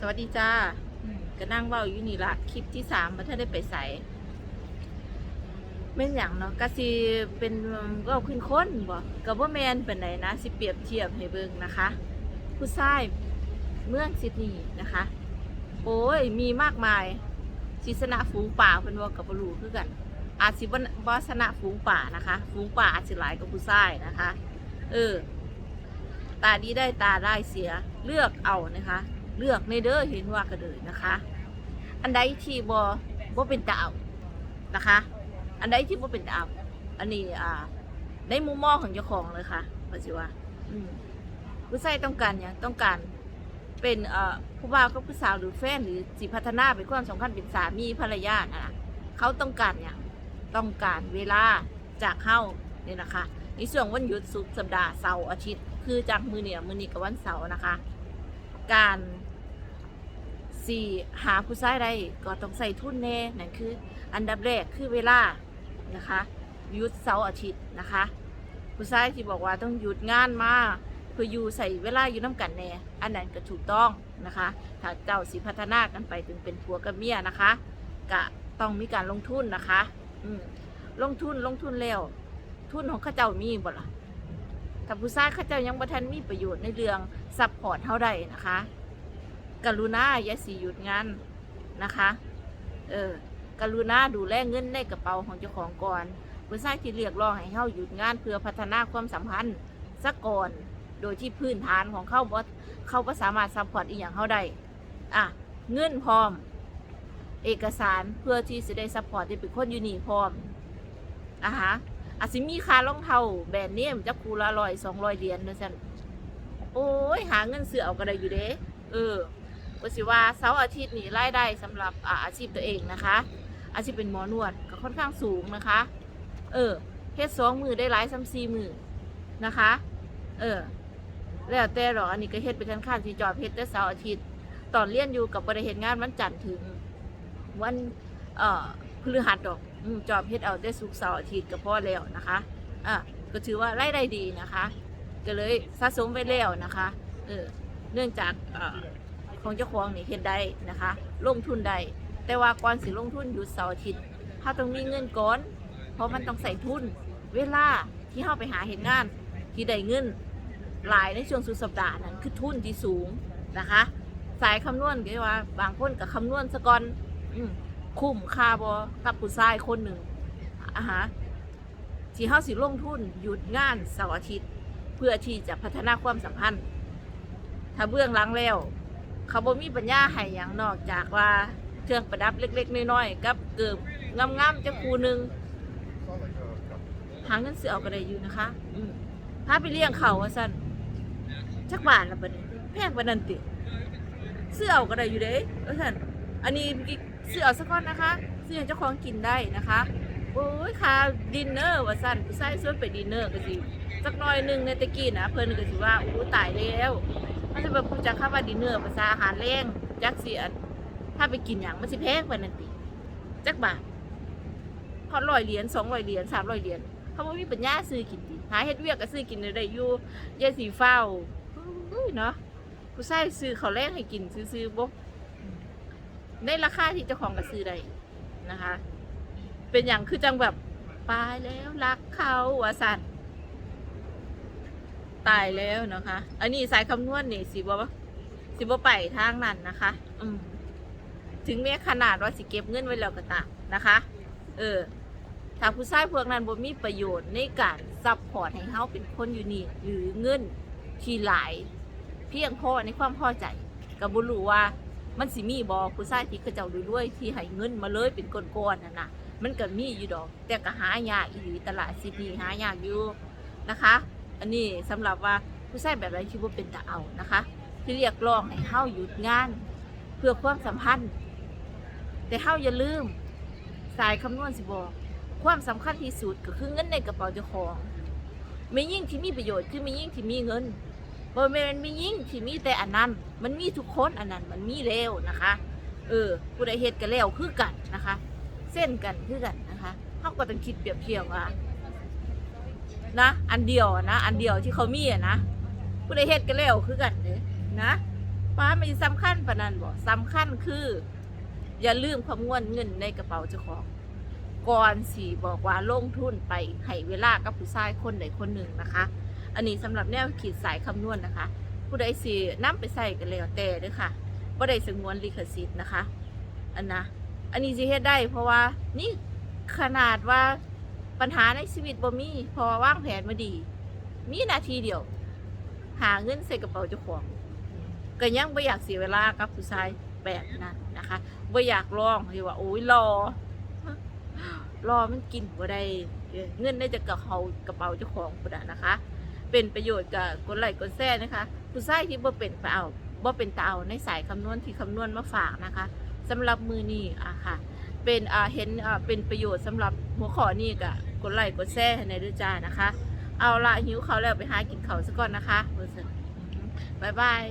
สวัสดีจ้าก็นั่งเว้าอยู่นี่ละคลิปที่สามมาถ้าได้ไปใส่แม่นอย่างเนาะก็สิเป็นเว่าขึ้นค้นบ่ก็บ่แมนเป็นไหนนะสิเปรียบเทียบให้เบิ่งนะคะ ผู้ชายเมืองซิดนีย์นะคะ โอ้ยมีมากมายสิสนะฝูงป่าเพิ่นว่ากับบ่รู้คือกัน อาจสิบ่บ่สนะฝูงป่านะคะ ฝูงป่าอาจสิหลายกว่าผู้ชายนะคะ เออ ตาดีได้ตาได้เสียเลือกเอานะคะ เลือกในเด้อเห็นว่าก็เลยนะคะ อันใดที่บ่บ่เป็นตาเอานะคะ อันใดที่บ่เป็นตาเอาอันนี้อ่าในมุมมองของเจ้าของเลยค่ะว่าสิว่าอืมผู้ชายต้องการอย่างต้องการเป็นเอ่อผู้บ่าวกับผู้สาวหรือแฟนหรือสิพัฒนาเป็นความสำคัญเป็นสามีภรรยานะเขาต้องการอย่างต้องการเวลาจากเฮาเนี่ยนะคะในช่วงวันหยุดสุกร์สัปดาห์เสาร์อาทิตย์ คือจากมือเนี่ยมือนี้กับวันเสาร์นะคะ การ สี่หาผู้ชายได้ก็ต้องใส่ทุนแน่นั่นคือ อันดับแรกคือเวลานะคะหยุดเสาร์อาทิตย์นะคะ ผู้ชายที่บอกว่าต้องหยุดงานมาเพื่ออยู่ใส่เวลาอยู่น้ำกันแน่อันนั้นก็ถูกต้องนะคะ ถ้าเจ้าสิพัฒนากันไปถึงเป็นผัวกับเมียนะคะก็ต้องมีการลงทุนนะคะอืลงทุนลงทุนแล้ว ทุนของข้าเจ้ามีบ่ล่ะถ้าผู้ชายข้าเจ้ายังบ่ทันมีประโยชน์ในเรื่องซัพพอร์ตเท่าใดนะคะ กรุณาอย่าสีหยุดงานนะคะ เออกรุณาดูแลเงินในกระเป๋าของเจ้าของก่อนผู้ชายที่เรียกร้องให้เฮาหยุดงานเพื่อพัฒนาความสัมพันธ์สักก่อน โดยที่พื้นฐานของเขาบ่เขาบ่สามารถซัพพอร์ตอีหยังเฮาได้อะเงินพร้อม เอกสารเพื่อที่จะได้ซัพพอร์ตที่เป็นคนยูนีพร้อมอะฮะอาจสิมีค่ารองเท้าแบรนด์เนมจักคูละร้อยสองร้อยเหรียญนะจันโอ้ยหาเงินซื้อเอาก็ได้อยู่เด้เออ ว่าสิว่าเสาร์อาทิตย์นี่รายได้สำหรับอาชีพตัวเองนะคะ อาชีพเป็นหมอนวดก็ค่อนข้างสูงนะคะ เออเฮ็ดสองมือได้หลายซ้ำสี่มือนะคะ เออแล้วแต่หรอกอันนี้ก็เฮ็ดเป็นขั้นขั้นที่จอบเฮ็ดแต่เสาร์อาทิตย์ตอนเรียนอยู่กับบริเฮ็ดงานวันจันทร์ถึง วันเอ่อพฤหัสดอกจอบเฮ็ดเอาได้สุกเสาร์อาทิตย์ก็พอแล้วนะคะอะก็ถือว่ารายได้ดีนะคะ ก็เลยสะสมไว้แล้วนะคะ เออ เนื่องจากเอ่อ ของเจ้าของนี่เฮ็ดได้นะคะ ลงทุนได้แต่ว่าก่อนสิลงทุนหยุดเสาร์อาทิตย์ถ้าต้องมีเงินก่อน เพราะมันต้องใส่ทุน เวลาที่เข้าไปหาเห็นงาน ที่ได้เงินหลายในช่วงสุดสัปดาห์นั้นคือทุนที่สูงนะคะ สายคำนวณก็ว่า บางคนกับคำนวณสะก่อนอืมคุ้มค่าบอกับผู้ชายคนหนึ่งอะฮะที่เฮาสิลงทุนหยุดงานเสาร์อาทิตย์ เพื่อที่จะพัฒนาความสัมพันธ์ ถ้าเบื้องหลังแล้ว เขาบ่มีปัญญาให้อย่างนอกจากว่าเครื่องประดับเล็ก ๆน้อยๆกับเกิบงามๆจะคูหนึ่งหาเงินซื้อเอาก็ได้อยู่นะคะพาไปเลี้ยงเขาว่าซั่นจักบาทละบัดนี้แพงปานนั้นติซื้อเอาก็ได้อยู่เด้ว่าซั่นอันนี้ซื้อเอาสักก้อนนะคะซื้อให้เจ้าของกินได้นะคะโอ้ยค่ะดินเนอร์ว่าสั่นผู้ชายส่วนไปดินเนอร์ก็สิสักหน่อยหนึงในตะกี้นะเพิ่นก็สิว่าโอ้ตายแล้ว มันจะแบบผู้จักคำว่าดินเนอร์ภาษาอาหารแรงจักเสิอันถ้าไปกินหยังมันสิแพงกว่านั้นติจักบาทพอร้อยเหรียญสองร้อยเหรียญสามร้อยเหรียญเขาบ่มีปัญญาซื้อกินติหาเฮ็ดเวียกก็ซื้อกินได้อยู่ยายสีเฝ้าเฮ้ยเนาะผู้ชายซื้อข้าวแรงให้กินซื้อๆบ่ในราคาที่เจ้าของก็ซื้อได้นะคะ เป็นอย่างคือจังแบบตายแล้วรักเขาวะสัน ตายแล้วนะคะ อันนี้สายคำนวณนี่สิบ่สิบ่ไปทางนั้นนะคะ อืมถึงแม้ขนาดว่าสิเก็บเงินไว้แล้วก็ตามนะคะ เออถ้าผู้ชายพวกนั้นบ่มีประโยชน์ในการซัพพอร์ตให้เฮาเป็นคนอยู่นี่หรือเงินที่หลาย เพียงพอในความพอใจก็บ่รู้ว่ามันสิมีบอผู้ชายที่เขาเจ้าด้วยด้วยที่ให้เงินมาเลยเป็นก้อนๆนั่นนะมันก็มีอยู่ดอก แต่ก็หายากอีหลีตลาดซิดนีย์หายากอยู่นะคะ อันนี้สำหรับว่าผู้ชายแบบไรที่ว่าเป็นตาเอานะคะ ที่เรียกร้องให้เฮาหยุดงาน เพื่อความสัมพันธ์ แต่เฮาอย่าลืม สายคำนวณสิบอกความสำคัญที่สุดก็คือเงินในกระเป๋าเจ้าของไม่ยิ่งที่มีประโยชน์คือไม่ยิ่งที่มีเงินบ่แม่นมียิ่งที่มีแต่อันนั้น มันมีทุกคนอันนั้นมันมีแล้วนะคะ เออผู้ใดเฮ็ดกันแล้วคือกันนะคะ เส้นกันคือกันนะคะเขาก็ต้องคิดเปรียบเทียบว่า นะอันเดียวนะ อันเดียวที่เขามีอะนะผู้ใดเฮ็ดกันแล้วคือกันเด้นะป้าไม่สำคัญปานนั้นบ่สำคัญคือ อย่าลืมคำนวณเงินในกระเป๋าเจ้าของ ก่อนสิบอกว่าลงทุนไปให้เวลากับผู้ชายคนใดคนหนึ่งนะคะ อันนี้สำหรับแนวขีดสายคำนวณนะคะ ผู้ใดสินํไปใส่กันแล้วแต่เด้อค่ะบ่ได้สงวนลิขสิทธิ์นะคะ อันนะ อันนี้สิเฮ็ดได้เพราะว่านี่ขนาดว่า ปัญหาในชีวิตบ่มีเพอว่างแผนมาดี มีนาทีเดียว หาเงินใส่กระเป๋าเจ้าของก็ยังบ่อยากเสียเวลากับผู้ชายแบบนั้นนะคะบ่อยากลองที่ว่าโอ้ยรอ รอมันกินบ่ได้เงินได้จากกระเขากระเป๋าเจ้าของพุ่นนะนะคะ เป็นประโยชน์กับกดไหลค์กดแชร์นะคะ ผู้ชายที่บ่เป็นตาเอาบ่เป็นตาเอาในสายคำนวณที่คำนวณมาฝากนะคะสำหรับมือนี้อะค่ะ เป็นอ่าเห็นอ่าเป็นประโยชน์สำหรับหัวข้อนี้ก็กดไลค์กดแชร์ให้ในด้วยจ้านะคะ เอาละหิวเขาวแล้วไปหากินเขาวซะก่อนนะคะบ๊ายบาย